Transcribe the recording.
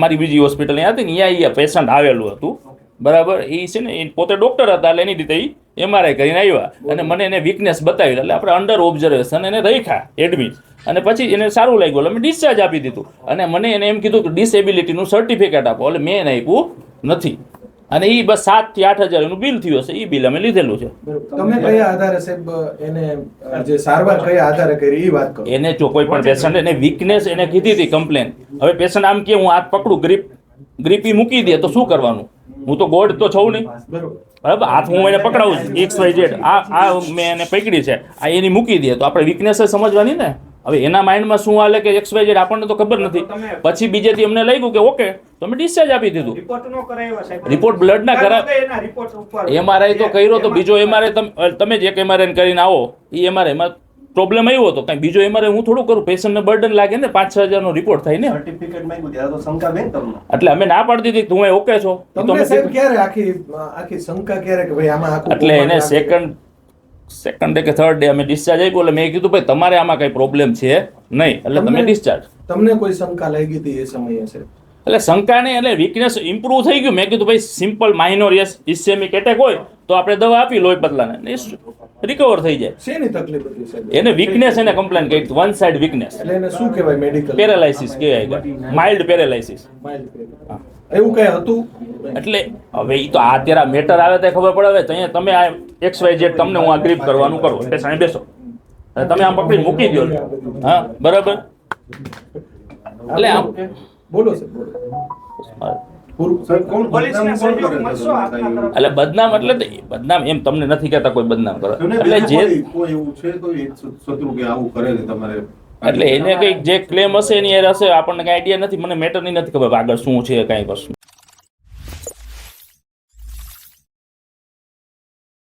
મારી બીજી હોસ્પિટલ અહીંયા હતી ને અહીંયા પેશન્ટ આવેલું હતું. બરાબર? એ છે ને પોતે ડૉક્ટર હતા એટલે એની રીતે એ એમઆરઆઈ કરીને આવ્યા. અને મને એને વીકનેસ બતાવી એટલે આપણે અંડર ઓબ્ઝર્વેશન એને રાખ્યા એડમિટ અને પછી એને સારું લાગ્યું, એટલે મેં ડિસ્ચાર્જ આપી દીધું. અને મને એને એમ કીધું કે ડિસેબિલિટીનું સર્ટિફિકેટ આપો, એટલે મેં એને આપ્યું નથી. અને એ બસ સાતથી આઠ હજારનું બિલ થયું હશે. એ બિલ અમે લીધેલું છે. તમે કયા આધારે સાહેબ એને જે સારવાર કયા આધારે કરી એ વાત કરો. એને જો કોઈ પણ પેશન્ટ એને વીકનેસ એને કીધી હતી કમ્પ્લેન હવે પેશન્ટ આમ કે હું હાથ પકડું ગ્રીપ ગ્રીપ ઈ મૂકી દે તો શું કરવાનું? હું તો ગોડ તો છું નહીં. બરાબર? હાથ હું એને પકડાવું છું. એક્સ વાય ઝેડ આ આ મેં એને પકડી છે. આ એની મૂકી દે તો આપણે વીકનેસ સમજવાની ને? હવે એના માઇન્ડમાં શું હાલે કે એક્સ વાય ઝેડ આપણને તો ખબર નથી. પછી બીજેથી અમને લાગ્યું કે ઓકે તો અમે ડિસ્ચાર્જ આપી દીધું. રિપોર્ટ બ્લડ ના કરા એના રિપોર્ટ ઉપર એમઆરઆઈ તો કર્યો તો બીજો એમઆરઆઈ તમે જ એક એમઆરઆઈ કરીને આવો. એ એમઆરઆઈમાં પ્રોબ્લેમ આવ્યો હતો. કાંઈ બીજો એમઆરઆઈ હું થોડું કરું? પેશન્ટને બર્ડન લાગે ને પાંચ છ હજારનો રિપોર્ટ થાય ને. સર્ટિફિકેટ માંગ્યું ત્યારે તો શંકા બેન તમને. એટલે અમે ના પાડી દીધી. કે તું ઓકે છો? તમે સાહેબ ક્યારે આખી આખી શંકા ક્યારે કે ભાઈ આમાં એટલે એને સેકન્ડ સેકન્ડ ડે કે થર્ડ ડે અમે ડિસ્ચાર્જ આપ્યું એટલે મેં કીધું ભાઈ તમારે આમાં કઈ પ્રોબ્લેમ છે નહીં? એટલે તમે ડિસ્ચાર્જ તમને કોઈ શંકા લાગી હતી એ સમયે છે એટલે શંકા નહીં એટલે વીકનેસ ઇમ્પ્રુવ થઈ ગયું. મેં કીધું ભાઈ simple minor yes ischemic attack હોય તો આપણે દવા આપી લોહી પતલાને રિકવર થઈ જાય. શેની તકલીફ હતી એને વીકનેસ એને કમ્પ્લેન કહી વન સાઇડ વીકનેસ એટલે એને શું કહેવાય મેડિકલ પેરાલાઇસિસ કહેવાય માઇલ્ડ પેરાલાઇસિસ એવું કઈ હતું? એટલે હવે એ તો આ અત્યારે મેટર આવે તો ખબર પડે. હવે અહીંયા તમે આ એક્સ વાય ઝેડ તમને હું આ ગ્રીપ કરવાનું કરું. એટલે સાંઈ બેસો. તમે આમ પકડી મૂકી દો હા બરાબર? એટલે આમ બોલો સર બોલો? એટલે બદનામ એટલે બદનામ એમ તમને નથી કહેતા કોઈ બદનામ કરે. એટલે જે કોઈ- કોઈ એવું છે કોઈ શત્રુ કે આવું કરે છે તમારે? એટલે એને કંઈક જે ક્લેમ હશે એની હશે આપણને કઈ આઈડિયા નથી મને મેટરની નથી ખબર આગળ શું છે કઈ વસ્તુ.